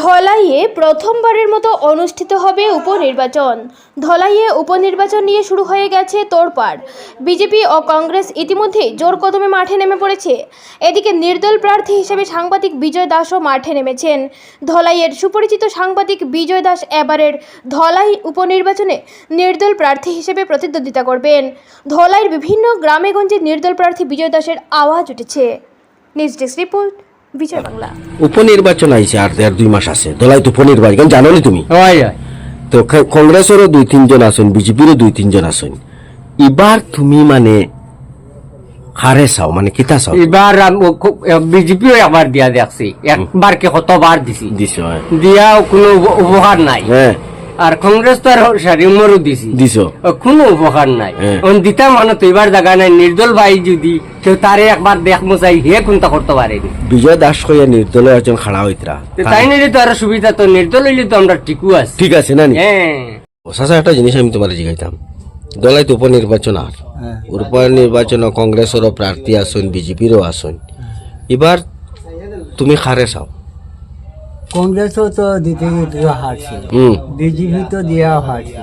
ধলাইয়ে প্রথমবারের মতো অনুষ্ঠিত হবে উপনির্বাচন। ধলাইয়ে উপনির্বাচন নিয়ে শুরু হয়ে গেছে তোড়পাড়। বিজেপি ও কংগ্রেস ইতিমধ্যেই জোর কদমে মাঠে নেমে পড়েছে। এদিকে নির্দল প্রার্থী হিসেবে সাংবাদিক বিজয় দাসও মাঠে নেমেছেন। ধলাইয়ের সুপরিচিত সাংবাদিক বিজয় দাস এবারের ধলাই উপনির্বাচনে নির্দল প্রার্থী হিসেবে প্রতিদ্বন্দ্বিতা করবেন। ধলাইয়ের বিভিন্ন গ্রামেগঞ্জে নির্দল প্রার্থী বিজয় দাসের আওয়াজ উঠেছে। News desk report. Bijoy Bangla. উপনির্বাচন আইছে আর দেড় দুই মাস আছে। দলাই তো উপনির্বাচন জানো নি তুমি তো কংগ্রেসেরও দুই তিনজন আছেন বিজেপিরও দুই তিনজন আছেন এবার তুমি মানে হারে চাও মানে কিতা চাও? এবার বিজেপিও একবার দিয়া দেখছি। একবার কে কতবার দিছি দিছ। দিয়া কোনো উপ- উপকার নাই। হ্যাঁ। আর কংগ্রেস তো আর সারিমরও দিছি। দিছ? কোনো উপকার নাই। হ্যাঁ। অন দিতা মানে তো এবার জায়গা নাই নির্দল ভাই যদি কেউ তারে একবার দেখ মোচাই হে কোনটা করতে পারেনি বিজয় দাস কইয়া নির্দলীয় একজন খাড়া হইতরা তাই নিলে তো আরও সুবিধা তো নির্দল হইলে তো আমরা ঠিকও আছি। ঠিক আছে না হ্যাঁ সাসা একটা জিনিস আমি তোমার জিগাইতাম। দলাই তো উপনির্বাচন আর উপনির্বাচন কংগ্রেসেরও প্রার্থী আসুন বিজেপিরও আসুন এবার তুমি খারে চাও। কংগ্রেসও তো দিতে দিতে হারছে। বিজেপি তো দিয়া হারছে।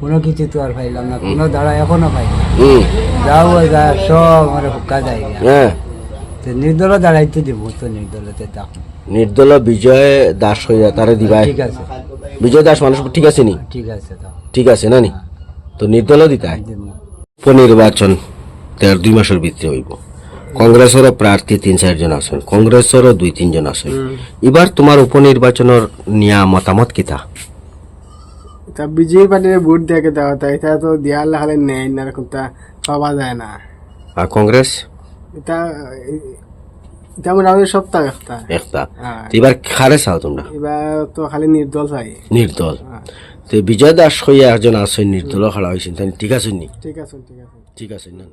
কোনো কিছু তো আর পাইলাম না কোনো দ্বারা এখনও পাইলাম যাও যা সব আমার হুক্কা যায় হ্যাঁ। তো নির্দল দাঁড়াইতে দিব তো নির্দলতে দেখো নির্দল বিজয় দাস হইয়া তারে দিবাই ঠিক আছে। বিজয় দাস মানুষ ঠিক আছে নি? ঠিক আছে ঠিক আছে না নি? তো নির্দল দিতাই। উপনির্বাচন দেড় দুই মাসের ভিতরে হইব। কংগ্রেসেরও প্রার্থী তিন চারজন আছেন কংগ্রেসেরও দুই তিনজন আছেন। এবার তোমার উপনির্বাচনের নিয়া মতামত কিতা? তা বিজেপি পার্টির ভোট দেখে দেওয়া তা এটা তো দেওয়ার লাগালে নেই না এরকম তা পাওয়া যায় না। আর কংগ্রেস? এটা এটা মোটামুটি সপ্তাহ একটা। একটা। হ্যাঁ। এবার খারে চাও তোমরা? এবার তো খালি নির্দল চাই। নির্দল। তো বিজয় দাস হইয়া একজন আছেন নির্দল খাড়া হয়েছেন ঠিক আছেন নি? ঠিক আছে ঠিক আছে ঠিক আছে না?